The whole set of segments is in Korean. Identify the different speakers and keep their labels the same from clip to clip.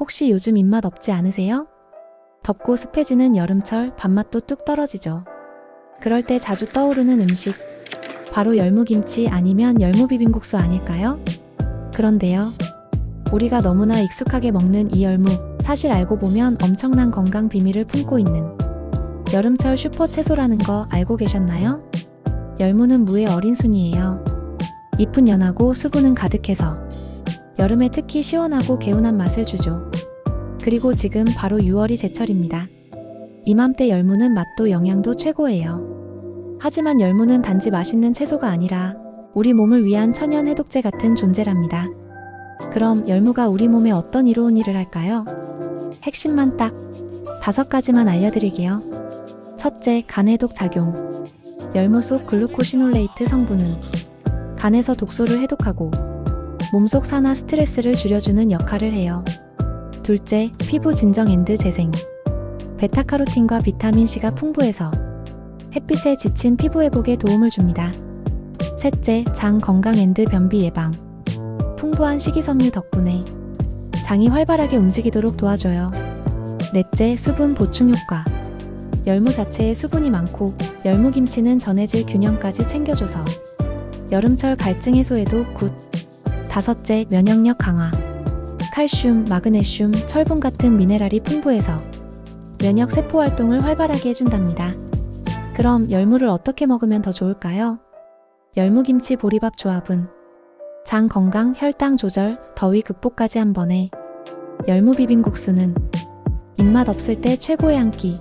Speaker 1: 혹시 요즘 입맛 없지 않으세요? 덥고 습해지는 여름철 밥맛도 뚝 떨어지죠. 그럴 때 자주 떠오르는 음식. 바로 열무김치 아니면 열무비빔국수 아닐까요? 그런데요. 우리가 너무나 익숙하게 먹는 이 열무, 사실 알고 보면 엄청난 건강 비밀을 품고 있는 여름철 슈퍼 채소라는 거 알고 계셨나요? 열무는 무의 어린 순이에요. 잎은 연하고 수분은 가득해서 여름에 특히 시원하고 개운한 맛을 주죠. 그리고 지금 바로 6월이 제철입니다. 이맘때 열무는 맛도 영양도 최고예요. 하지만 열무는 단지 맛있는 채소가 아니라 우리 몸을 위한 천연 해독제 같은 존재랍니다. 그럼 열무가 우리 몸에 어떤 이로운 일을 할까요? 핵심만 딱 다섯 가지만 알려드릴게요. 첫째, 간해독 작용. 열무 속 글루코시놀레이트 성분은 간에서 독소를 해독하고 몸속 산화 스트레스를 줄여주는 역할을 해요. 둘째, 피부 진정 앤드 재생. 베타카로틴과 비타민C가 풍부해서 햇빛에 지친 피부 회복에 도움을 줍니다. 셋째, 장 건강 앤드 변비 예방. 풍부한 식이섬유 덕분에 장이 활발하게 움직이도록 도와줘요. 넷째, 수분 보충 효과. 열무 자체에 수분이 많고 열무김치는 전해질 균형까지 챙겨줘서 여름철 갈증 해소에도 굿. 다섯째, 면역력 강화. 칼슘, 마그네슘, 철분 같은 미네랄이 풍부해서 면역 세포 활동을 활발하게 해준답니다. 그럼 열무를 어떻게 먹으면 더 좋을까요? 열무김치 보리밥 조합은 장 건강, 혈당 조절, 더위 극복까지 한 번에 열무 비빔국수는 입맛 없을 때 최고의 한 끼.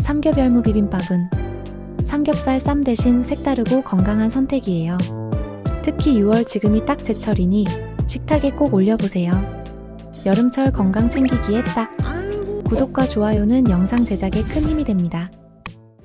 Speaker 1: 삼겹 열무 비빔밥은 삼겹살 쌈 대신 색다르고 건강한 선택이에요. 특히 6월 지금이 딱 제철이니 식탁에 꼭 올려보세요. 여름철 건강 챙기기에 딱. 구독과 좋아요는 영상 제작에 큰 힘이 됩니다.